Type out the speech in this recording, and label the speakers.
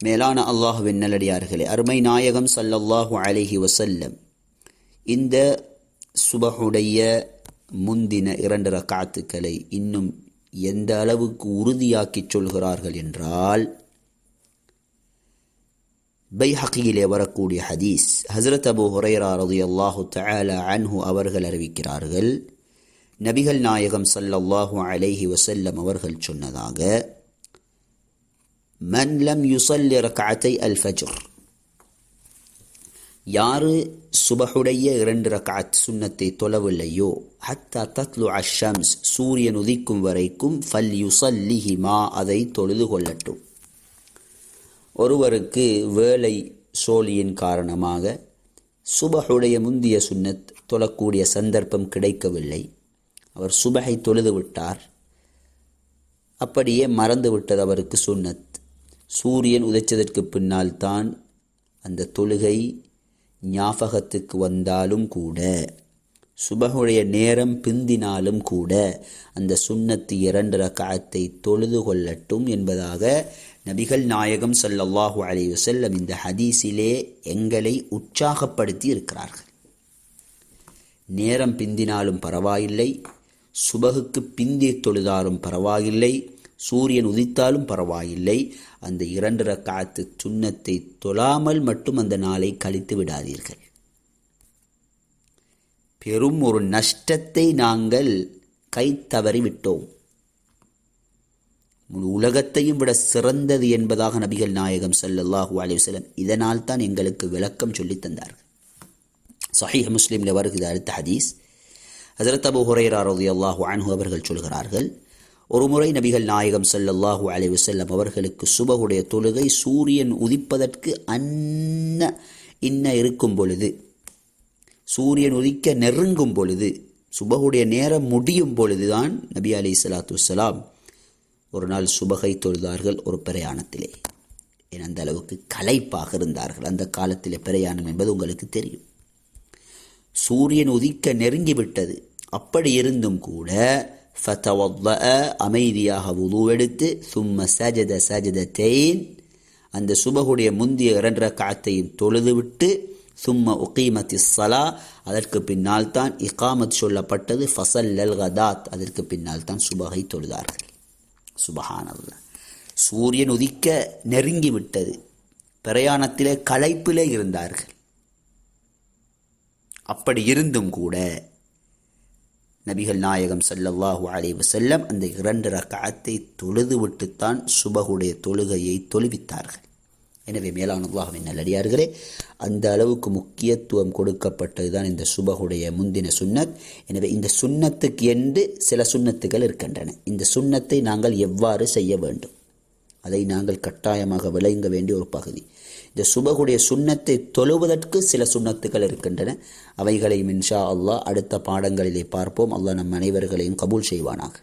Speaker 1: மேலான அல்லாஹுவின் நல்லடியார்களே அருமை நாயகம் சல்லல்லாஹு அலைஹி வசல்லம் இந்த சுபகுடைய முந்தின இரண்டு ரக்காத்துக்களை இன்னும் எந்த அளவுக்கு உறுதியாக்கிச் சொல்கிறார்கள் என்றால் பைஹகியிலே வரக்கூடிய ஹதீஸ் ஹசரத் அபு ஹுரைரா ரலியல்லாஹு தஆலா அன்ஹு அவர்கள் அறிவிக்கிறார்கள். நபிகள் நாயகம் சல்லல்லாஹு அலைஹி வசல்லம் அவர்கள் சொன்னதாக மன் லம் யுஸல்லி ரக்அத்தை அல் ஃபஜ்ர் யாரு சுபஹுடைய இரண்டு ரக்காத் சுன்னத்தை தொழவில்லையோ? ஹத்தா தத்லு அஷம்ஸ் சூரியன் உதிக்கும் வரைக்கும் ஃபல் யுசல்லிஹிமா அதை தொழுது கொள்ளட்டும். ஒருவருக்கு வேலை சோழியின் காரணமாக சுபஹுடைய முந்திய சுன்னத் தொழக்கூடிய சந்தர்ப்பம் கிடைக்கவில்லை. அவர் சுபஹை தொழுது விட்டார். அப்படியே மறந்து விட்டது அவருக்கு சுன்னத். சூரியன் உதைச்சதற்கு பின்னால் தான் அந்த தொழுகை ஞாபகத்துக்கு வந்தாலும் கூட சுபகுடைய நேரம் பிந்தினாலும் கூட அந்த சுண்ணத்து இரண்டு ரக்காயத்தை தொழுது கொள்ளட்டும் என்பதாக நபிகள் நாயகம் ஸல்லல்லாஹு அலைஹி வசல்லம் இந்த ஹதீஸிலே எங்களை உற்சாகப்படுத்தி இருக்கிறார்கள். நேரம் பிந்தினாலும் பரவாயில்லை சுபகுக்கு பிந்தி தொழுதாலும் பரவாயில்லை சூரியன் உதித்தாலும் பரவாயில்லை. அந்த இரண்டு ரக்காத்து சுன்னத்தை தொழாமல் மட்டும் அந்த நாளை கழித்து விடாதீர்கள். பெரும் ஒரு நஷ்டத்தை நாங்கள் கை தவறி விட்டோம். முழு உலகத்தையும் விட சிறந்தது என்பதாக நபிகள் நாயகம் ஸல்லல்லாஹு அலிவசலம் இதனால் தான் எங்களுக்கு விளக்கம் சொல்லித் தந்தார்கள். சஹீஹ் முஸ்லீமில் வருகிறது அடுத்த ஹதீஸ். ஹசரத் அபு ஹுரைரா ரலியல்லாஹு அன்ஹு அவர்கள் சொல்கிறார்கள் ஒருமுறை நபிகள் நாயகம் ஸல்லல்லாஹு அலைஹி வஸல்லம் அவர்களுக்கு சுபகுடைய தொழுகை சூரியன் உதிப்பதற்கு அன்ன இன்ன இருக்கும் பொழுது சூரியன் உதிக்க நெருங்கும் பொழுது சுபகுடைய நேரம் முடியும் பொழுதுதான் நபி அலி சலாத்து வலாம் ஒரு நாள் சுபகை தொழுதார்கள் ஒரு பிரயாணத்திலே. ஏன் அந்த அளவுக்கு களைப்பாக இருந்தார்கள். அந்த காலத்தில் பிரயாணம் என்பது உங்களுக்கு தெரியும். சூரியன் உதிக்க நெருங்கிவிட்டது அப்படி இருந்தும் கூட ஃபத்தவல்ல அமைதியாக எடுத்து சும்ம சஜத சஜதத்தேன் அந்த சுபகுடைய முந்திய இரண்டு காத்தையும் தொழுதுவிட்டு சும்ம உகீமத்தி சலா அதற்கு பின்னால் தான் இகாமத் சொல்லப்பட்டது ஃபசல் லல் கதாத் அதற்கு பின்னால் தான் சுபகை தொழுதார்கள். சுபஹானல்ல சூரியன் உதிக்க நெருங்கி விட்டது. பிரயாணத்திலே களைப்பிலே இருந்தார்கள். அப்படி இருந்தும் கூட நபிகள் நாயகம் சல்லல்லாஹு அலைஹி செல்லம் அந்த இரண்டு ரக்காத்தை தொழுது விட்டுத்தான் சுபகுடைய தொழுகையை தொழுவித்தார்கள். எனவே மேலான நல்லடியார்களே அந்த அளவுக்கு முக்கியத்துவம் கொடுக்கப்பட்டது தான் இந்த சுபகுடைய முந்தின சுன்னத். எனவே இந்த சுன்னத்துக்கு என்று சில சுன்னத்துகள் இருக்கின்றன. இந்த சுன்னத்தை நாங்கள் எவ்வாறு செய்ய வேண்டும்? அதை நாங்கள் கட்டாயமாக விளங்க வேண்டிய ஒரு பகுதி. இந்த சுபகுடைய சுண்ணத்தை தொழுவதற்கு சில சுண்ணத்துகள் இருக்கின்றன. அவைகளையும் இன்ஷா அல்லாஹ் அடுத்த பாடங்களிலே பார்ப்போம். அல்லாஹ் நம் அனைவர்களையும் கபூல் செய்வானாக.